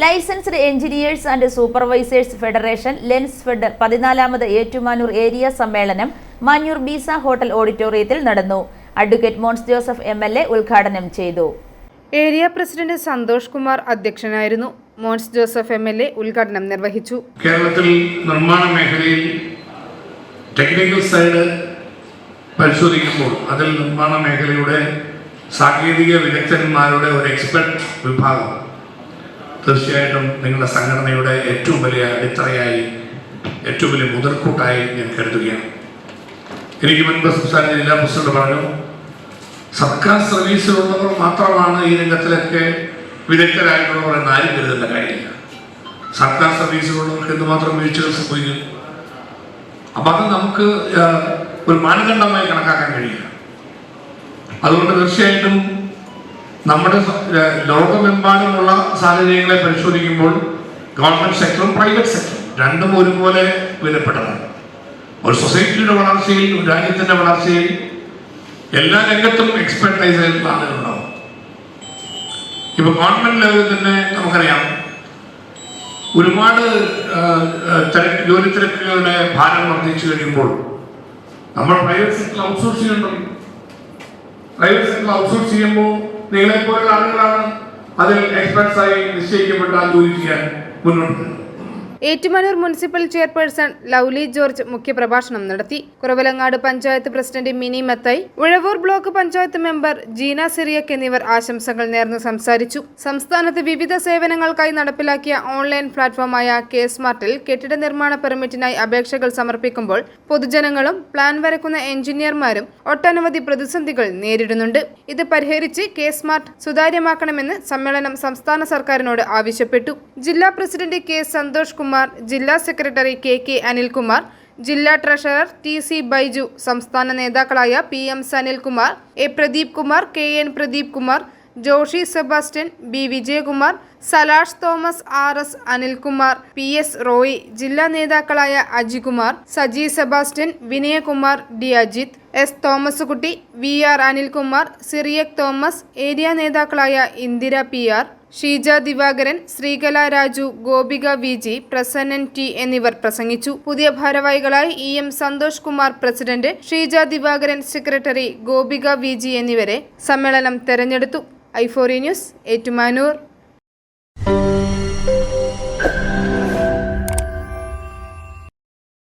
Licensed engineers and supervisors federation Lensfed പതിനാലാമത് Ettumanoor area സമ്മേളനം Manjoor Beesa hotel ഓഡിറ്റോറിയത്തിൽ നടന്നു. Advocate Mons Joseph M L A ഉദ്ഘാടനം ചെയ്തു. ഏരിയ പ്രസിഡന്റ് സന്തോഷ് കുമാർ അധ്യക്ഷനായിരുന്നു. Mons Joseph M L A ഉദ്ഘാടനം നിർവഹിച്ചു. കേരളത്തിൽ നിർമ്മാണ മേഖലയിൽ ടെക്നിക്കൽ സൈഡ് പരിശോധിക്കുമ്പോൾ അതിൽ നിർമ്മാണ മേഖലയുടെ സാങ്കേതിക വിദഗ്ധന്മാരുടെ ഒരു എക്സ്പെർട്ട് വിഭാഗം. തീർച്ചയായിട്ടും നിങ്ങളുടെ സംഘടനയുടെ ഏറ്റവും വലിയ അടിത്തറയായി ഏറ്റവും വലിയ മുതൽക്കൂട്ടായി ഞാൻ കരുതുകയാണ്. എനിക്ക് മുൻപ് സംസ്ഥാന ജില്ലാ പ്രസിഡന്റ് പറഞ്ഞു സർക്കാർ സർവീസിലുള്ളവർ മാത്രമാണ് ഈ രംഗത്തിലൊക്കെ വിദഗ്ധരായിട്ടുള്ളവർ എന്നാരും കരുതുന്ന കാര്യമില്ല. സർക്കാർ സർവീസിലുള്ളവർക്ക് എന്തുമാത്രം വീഴ്ചകൾ സംഭവിക്കും? അപ്പം അത് നമുക്ക് ഒരു മാനദണ്ഡമായി കണക്കാക്കാൻ കഴിയില്ല. അതുകൊണ്ട് തീർച്ചയായിട്ടും നമ്മുടെ ലോകമെമ്പാടുമുള്ള സാഹചര്യങ്ങളെ പരിശോധിക്കുമ്പോൾ ഗവൺമെന്റ് സെക്ടറും പ്രൈവറ്റ് സെക്ടറും രണ്ടും ഒരുപോലെ വിലപ്പെട്ടതാണ്. ഒരു സൊസൈറ്റിയുടെ വളർച്ചയിൽ ഒരു രാജ്യത്തിന്റെ വളർച്ചയിൽ എല്ലാ രംഗത്തും എക്സ്പെർട്ടൈസ് ആയിട്ടുള്ള ആളുകളുണ്ടാവും ഇപ്പൊ ഗവൺമെന്റ് ലെവലിൽ തന്നെ നമുക്കറിയാം. ഒരുപാട് തിരക്ക് ജോലി തിരക്കുകളുടെ ഭാരം വർദ്ധിച്ചു കഴിയുമ്പോൾ നമ്മൾ പ്രൈവറ്റ് സെക്ടർ ഔട്ട്സോഴ്സ് ചെയ്യണ്ടല്ലോ പ്രൈവറ്റ് സെക്ടർ ഔട്ട്സോഴ്സ് ചെയ്യുമ്പോൾ നിങ്ങളെ പോലുള്ള ആളുകളാണ് അതിൽ എക്സ്പെർട്സ് ആയി നിശ്ചയിക്കപ്പെട്ട ജോലി ചെയ്യാൻ മുന്നോട്ട് Ettumanoor municipal chairperson Lovely George മുഖ്യപ്രഭാഷണം നടത്തി. Kuravilangad panchayat president Mini Mathai Uzhavoor block panchayat member Jeena Cyriac എന്നിവർ ആശംസകൾ നേർന്ന് സംസാരിച്ചു. സംസ്ഥാനത്ത് വിവിധ സേവനങ്ങൾക്കായി നടപ്പിലാക്കിയ ഓൺലൈൻ പ്ലാറ്റ്ഫോമായ കെ സ്മാർട്ടിൽ കെട്ടിട നിർമ്മാണ പെർമിറ്റിനായി അപേക്ഷകൾ സമർപ്പിക്കുമ്പോൾ പൊതുജനങ്ങളും പ്ലാൻ വരക്കുന്ന എഞ്ചിനീയർമാരും ഒട്ടനവധി പ്രതിസന്ധികൾ നേരിടുന്നുണ്ട്. ഇത് പരിഹരിച്ച് കെ സ്മാർട്ട് സുതാര്യമാക്കണമെന്ന് സമ്മേളനം സംസ്ഥാന സർക്കാരിനോട് ആവശ്യപ്പെട്ടു. ജില്ലാ പ്രസിഡന്റ് കെ സന്തോഷ് കുമാർ ജില്ലാ സെക്രട്ടറി കെ കെ അനിൽകുമാർ ജില്ലാ ട്രഷറർ ടി സി ബൈജു സംസ്ഥാന നേതാക്കളായ P M Sanilkumar A Pradeep Kumar K N Pradeep Kumar Joshy Sebastian B Vijayakumar Salash Thomas R S Anilkumar P S Roy ജില്ലാ നേതാക്കളായ Ajikumar Saji Sebastian Vinayakumar D Ajith S Thomas Kutty V R Anilkumar Cyriac Thomas area നേതാക്കളായ Indira P R Sheeja Divakaran Sreekala Raju Gopika V G Prasannan T എന്നിവർ പ്രസംഗിച്ചു. പുതിയ ഭാരവാഹികളായി E M Santhosh Kumar president Sheeja Divakaran secretary Gopika V G എന്നിവരെ സമ്മേളനം തെരഞ്ഞെടുത്തു. Ivory news Ettumanoor.